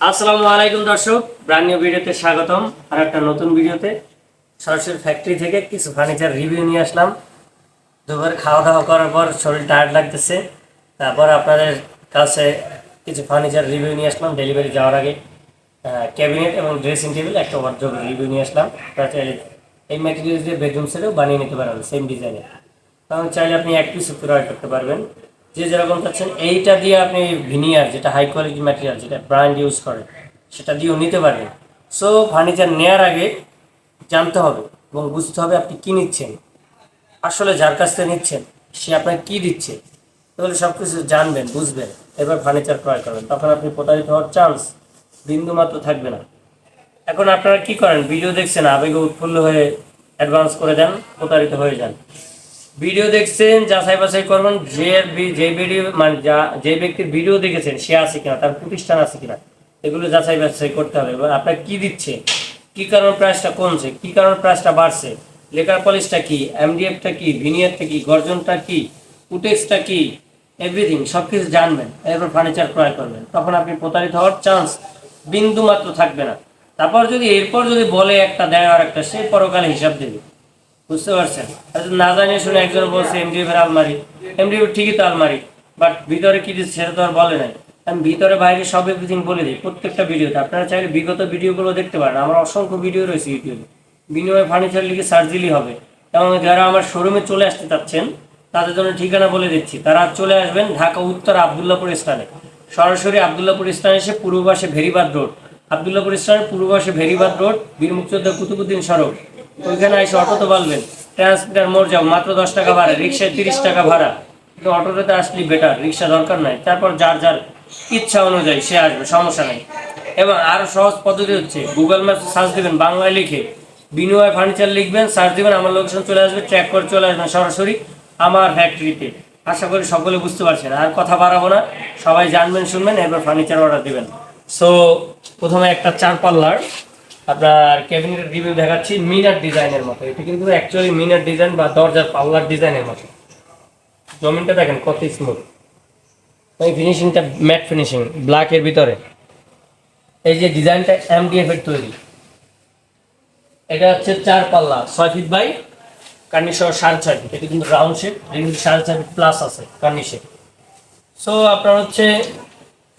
আসসালামু আলাইকুম দর্শক ব্র্যান্ড নিউ ভিডিওতে স্বাগতম। আর একটা নতুন ভিডিওতে সরাসরি ফ্যাক্টরি থেকে কিছু ফার্নিচার রিভিউ নিয়ে আসলাম। দুপুর খাওয়া দাওয়া করার পর শরীর টায়ার্ড লাগতেছে। তারপর আপনাদের কাছে কিছু ফার্নিচার রিভিউ নিয়ে আসলাম ডেলিভারি যাওয়ার আগে। ক্যাবিনেট এবং ড্রেসিং টেবিল একটা ওয়ার্ড্রোব রিভিউ নিয়ে আসলাম। চাইলে এই ম্যাটেরিয়ালস দিয়ে বেডরুম সেটেও বানিয়ে নিতে পারবেন সেম ডিজাইনে কারণ চাইলে আপনি এক পিস ক্রয় করতে পারবেন। যে যেরকম পাচ্ছেন, এইটা দিয়ে আপনি ভিনিয়ার যেটা হাই কোয়ালিটি ম্যাটেরিয়াল যেটা ব্র্যান্ড ইউজ করে, সেটা দিয়েও নিতে পারবেন। সো ফার্নিচার নেওয়ার আগে জানতে হবে এবং বুঝতে হবে আপনি কী নিচ্ছেন। আসলে যার কাছ থেকে নিচ্ছেন, সে আপনাকে কী দিচ্ছে, তাহলে সব কিছু জানবেন, বুঝবেন এবার ফার্নিচার ক্রয় করবেন। তখন আপনি প্রতারিত হওয়ার চান্স বিন্দুমাত্র থাকবে না। এখন আপনারা কি করেন ভিডিও দেখছেন, আবেগে উৎফুল্ল হয়ে অ্যাডভান্স করে দেন, প্রতারিত হয়ে যান। ভিডিও দেখছেন, যাচাই বাছাই করবেন, যে যে ভিডিও মানে যা, যে ব্যক্তির ভিডিও দেখেছেন, সে আছে কিনা, তার প্রতিষ্ঠান আছে কিনা, এগুলো যাচাই বাছাই করতে হবে। এবার আপনার কি দিচ্ছে, কি কারণে প্রাইসটা কমছে, কি কারণে প্রাইসটা বাড়ছে লেকার পলিশটা কি এমডিএফটা কি ভিনিয়ারটা কি, গর্জনটা কি উটেক্সটা কি এভরিথিং সব কিছু জানবেন, এরপর ফার্নিচার ক্রয় করবেন। তখন আপনি প্রতারিত হওয়ার চান্স বিন্দু মাত্র থাকবে না। তারপর যদি, এরপর যদি বলে একটা দেয় আর একটা, সে পরকালে হিসাব দেবে। বুঝতে পারছেন? না জানিয়ে শুনে একজন বলছে এমডিএফ এর আলমারি। এমডিএফ ঠিকই তো আলমারি বাট ভিতরে কি দিচ্ছে সেটা তো আর বলে নাই। আমি ভিতরে, বাইরে সব এভরিথিং বলে দিই, প্রত্যেকটা ভিডিওতে। আপনারা চাইলে বিগত ভিডিওগুলো দেখতে পারেন। আমার অসংখ্য ভিডিও রয়েছে ইউটিউবে। বিনিময় ফার্নিচার লিখে সার্চ দিলেই হবে। এবং যারা আমার শোরুমে চলে আসতে চাচ্ছেন, তাদের জন্য ঠিকানা বলে দিচ্ছি। তারা চলে আসবেন ঢাকা উত্তর আবদুল্লাপুর স্থানে। সরাসরি আবদুল্লাপুর স্থানে এসে পূর্ব পাশে ভেরিবাদ রোড। আবদুল্লাপুর স্থানের পূর্ব পাশে ভেরিবাদ রোড বীর মুক্তিযোদ্ধা কুতুবুদ্দিন সড়ক। ওইখানে এসে অটোতে বলবেন ট্রান্সমিটার মোড় যাও, মাত্র দশ টাকা ভাড়া, রিক্সায় তিরিশ টাকা ভাড়া। কিন্তু অটোতে আসলে বেটার রিক্সা দরকার নাই। তারপর যার যার ইচ্ছা অনুযায়ী সে আসবে, সমস্যা নেই। এবং আরও সহজ পদ্ধতি হচ্ছে গুগল ম্যাপ সার্চ দেবেন, বাংলায় লিখে বিনিময় ফার্নিচার লিখবেন সার্চ দিবেন, আমার লোকেশন চলে আসবে ট্র্যাক করে চলে আসবেন সরাসরি আমার ফ্যাক্টরিতে আশা করি সকলে বুঝতে পারছেন, আর কথা বাড়াবো না, সবাই জানবেন, শুনবেন এবার ফার্নিচার অর্ডার দিবেন। সো প্রথমে একটা চার পাল্লার আপনার ক্যাবিনেটের রিভিউ দেখাচ্ছি মিনার ডিজাইনের মতো। এটা কিন্তু অ্যাকচুয়ালি মিনার ডিজাইন বা দরজার পাল্লার ডিজাইনের মতো। জমিনটা দেখেন কত স্মুথ এই ফিনিশিংটা ম্যাট ফিনিশিং ব্ল্যাকের ভিতরে। এই যে ডিজাইনটা এমডিএফ এর তৈরি। এটা হচ্ছে চার পাল্লা, ছয় ফিট বাই কার্নিশর সাড়ে ছয় ফিট এটা কিন্তু রাউন্ড শেপ সাড়ে ছয় ফিট প্লাস আছে কার্নিশে সো আপনার হচ্ছে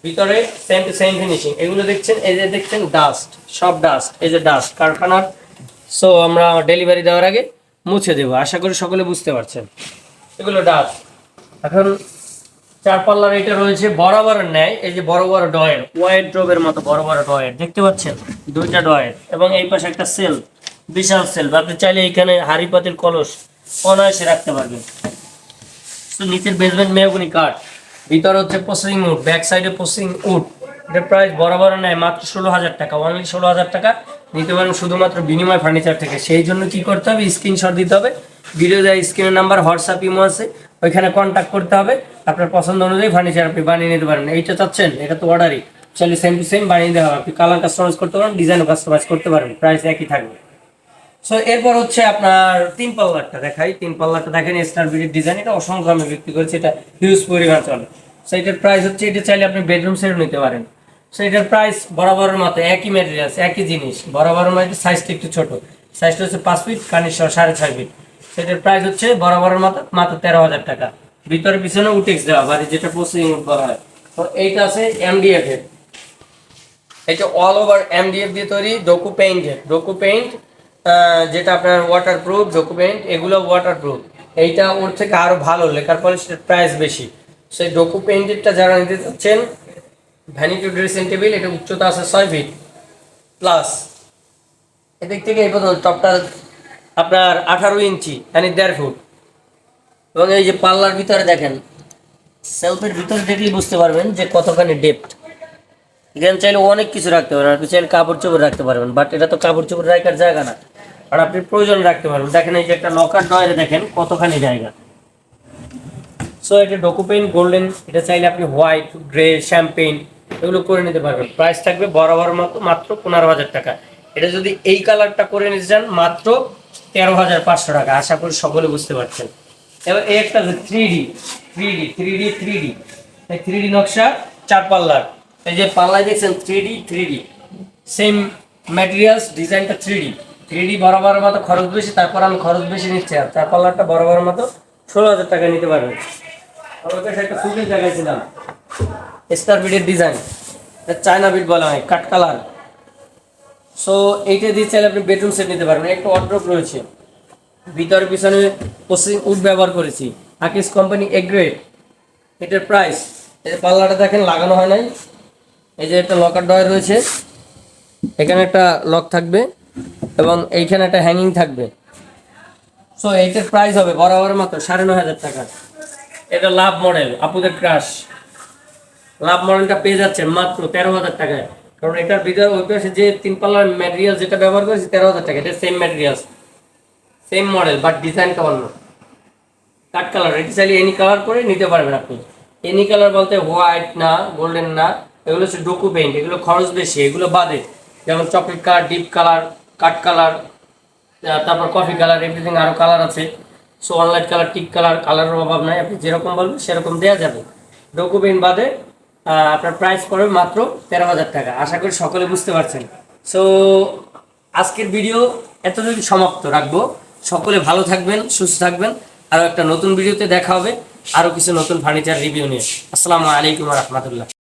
ভিতরে সেম টু সেম ফিনিশিং এগুলো দেখছেন, এই যে দেখছেন ডাস্ট সব ডাস্ট এই যে ডাস্ট কারখানার। সো আমরা ডেলিভারি দেওয়ার আগে মুছে দেবো। আশা করি সকলে বুঝতে পারছেন। এগুলো ডাস্ট এখন চার পাল্লার এটা রয়েছে বড় বড় ন্যায়, এই যে বড় বড় ডয়ের ওয়াইড ড্রবের মতো বড় বড় ডয়ের দেখতে পাচ্ছেন? দুইটা ডয়ের এবং এই পাশে একটা সেল বিশাল সেল আপনি চাইলে এখানে হাড়ি, পাতিল, কলস অনায়াসে রাখতে পারবেন। নিচের বেসমেন্ট মেহগুনি কাঠ। ভিতর হচ্ছে প্রসেসিং উড ব্যাক সাইডে প্রসেসিং উড এটার প্রাইস বরাবর নেয় মাত্র ষোলো হাজার টাকা অনলি ষোলো হাজার টাকা। নিতে পারেন শুধুমাত্র বিনিময় ফার্নিচার থেকে। সেই জন্য কি করতে হবে? স্ক্রিনশট দিতে হবে। ভিডিও দেয় স্ক্রিনের নাম্বার হোয়াটসঅ্যাপ ইমো আছে। ওইখানে কন্ট্যাক্ট করতে হবে। আপনার পছন্দ অনুযায়ী ফার্নিচার আপনি বানিয়ে নিতে পারেন। এইটা চাচ্ছেন? এটা তো অর্ডারই চাইলে সেম টু সেম বানিয়ে দেওয়া হবে। আপনি কালার কাস্টমাইজ করতে পারেন ডিজাইনও কাস্টমাইজ করতে পারেন। প্রাইস একই থাকবে। সো এরপর হচ্ছে আপনার তিন পাল্লারটা দেখাই। তিন পাল্লারটা দেখেন স্টার বিডির ডিজাইন এটা অসংখ্য আমি বিক্রি করেছি, এটা হিউজ পরিমাণ চলে। সো এটার প্রাইস হচ্ছে, এটা চাইলে আপনি বেডরুম সেটও নিতে পারেন। সো এটার প্রাইস বরাবরের মতো, একই ম্যাটেরিয়ালস একই জিনিস, বরাবরের মতো সাইজটা একটু ছোট। সাইজটা হচ্ছে পাঁচ ফিট কানিশর সাড়ে ছয় ফিট সেটার প্রাইস হচ্ছে বরাবরের মতো, মাত্র তেরো হাজার টাকা। ভিতরে, পিছনে উটেক্স দেওয়া, বাড়ি যেটা প্রসেসিং হয়। তো, এইটা আছে এমডিএফ এর। এটা অল ওভার এমডিএফ দিয়ে তৈরি ডোকু পেইন্টের ডোকু পেইন্ট যেটা আপনার ওয়াটার প্রুফ ডোকু এগুলো ওয়াটার প্রুফ এইটা ওর থেকে আরও ভালো, লেখার পলিশের প্রাইস বেশি। সেই ডোকু পেইন্টেডটা যারা নিতে চাচ্ছেন ভ্যানিটি ড্রেসিং টেবিল এটা উচ্চতা আছে ছয় ফিট প্লাস এদিক থেকে এই পর্যন্ত টপটা আপনার আঠারো ইঞ্চি মানে দেড় ফুট। এবং এই যে পাল্লার ভিতরে দেখেন সেলফের ভিতরে দেখলেই বুঝতে পারবেন যে কতখানি ডেপথ এখানে চাইলে অনেক কিছু রাখতে পারবেন। আপনি চাইলে কাপড় চোপড় রাখতে পারবেন বাট এটা তো কাপড় চোপড় রাখার জায়গা না। আর আপনি প্রয়োজন রাখতে পারবেন। দেখেন এই যে একটা লকার ডয়ারে দেখেন কতখানি জায়গা। সো এটা ডকুপেন গোল্ডেন এটা চাইলে আপনি হোয়াইট গ্রে শ্যাম্পেন এগুলো করে নিতে পারবেন। প্রাইস থাকবে বরাবর মতো, মাত্র পনেরো হাজার টাকা। এটা যদি এই কালারটা করে নিতে চান, মাত্র তেরো হাজার পাঁচশো টাকা। আশা করি সকলে বুঝতে পারছেন। এবার এই একটা three D three D three D three D three D নকশা চার পাল্লার। এই যে পাল্লায় দেখছেন three D three D same materials ডিজাইনটা থ্রি ডি থ্রি ডি বরাবর মতো খরচ বেশি, তারপর আমি খরচ বেশি নিচ্ছি আর তার পাল্লাটা বরাবর মতো ষোলো হাজার টাকা নিতে পারবেন আমার কাছে একটা সুবিধা দেখাইছিলাম। স্টার বিডের ডিজাইন চায়না বিট বলা হয় কাট কালার সো এইটা দিয়ে চাইলে আপনি বেডরুম সেট নিতে পারবেন। একটা অড্রপ রয়েছে। ভিতরে, পিছনে প্রসেসিং উড ব্যবহার করেছি। আকিস কোম্পানি এগ্রেড এটার প্রাইস পাল্লাটা দেখেন, লাগানো হয় নাই। এই যে একটা লকার ডয়ার রয়েছে, এখানে একটা লক থাকবে এবং এইখানে একটা হ্যাঙ্গিং থাকবে। সো এইটার প্রাইস হবে বরাবর মাত্র সাড়ে নয় হাজার টাকা। এটা লাভ মডেল আপুদের ক্রাশ লাভ মডেলটা পেয়ে যাচ্ছে মাত্র তেরো হাজার টাকায়। কারণ এটার ভিতরে ওই পাশে যে তিন পাল্লার ম্যাটেরিয়াল যেটা ব্যবহার করেছি, তেরো হাজার টাকা। এটা same materials same model but ডিজাইনটা অন্য। কাট কালার এটি চাইলে এনি কালার করে নিতে পারবেন আপনি। এনি কালার বলতে হোয়াইট না গোল্ডেন না। এগুলো হচ্ছে ডোকু পেইন্ট এগুলো খরচ বেশি, এগুলো বাদে। যেমন chocolate colour deep colour cut colour তারপর কফি কালার এভরিথিং আরও কালার আছে। সো অনলাইট কালার টিক কালার কালারের অভাব নাই, আপনি যেরকম বলবেন সেরকম দেওয়া যাবে। ডোকু পেইন্ট বাদে আপনার প্রাইস পড়বে মাত্র তেরো হাজার টাকা। আশা করি সকলে বুঝতে পারছেন। সো আজকের ভিডিও এতটুকু সমাপ্ত রাখব। সকলে ভালো থাকবেন, সুস্থ থাকবেন। আরও একটা নতুন ভিডিওতে দেখা হবে। আরও কিছু নতুন ফার্নিচার রিভিউ নিয়ে। আসসালামু আলাইকুম রহমতুল্লাহ।